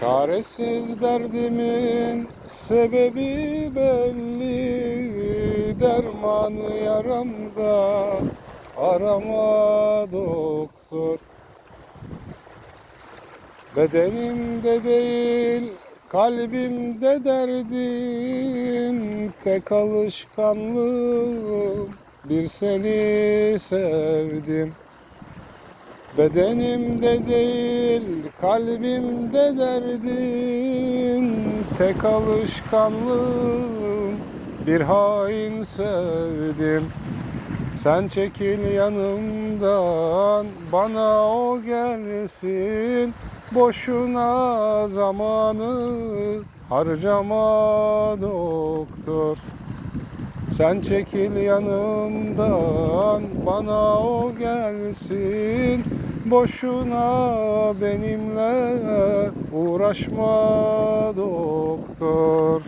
Çaresiz derdimin sebebi belli Dermanı yaramda arama doktor. Bedenimde değil kalbimde derdim Tek alışkanlığım bir seni sevdim Bedenimde değil kalbimde derdim Tek alışkanlığım bir hain sevdim. Sen çekil yanımdan bana o gelsin. Boşuna zamanı harcama doktor sen çekil yanımdan bana o gelsin. Boşuna benimle uğraşma doktor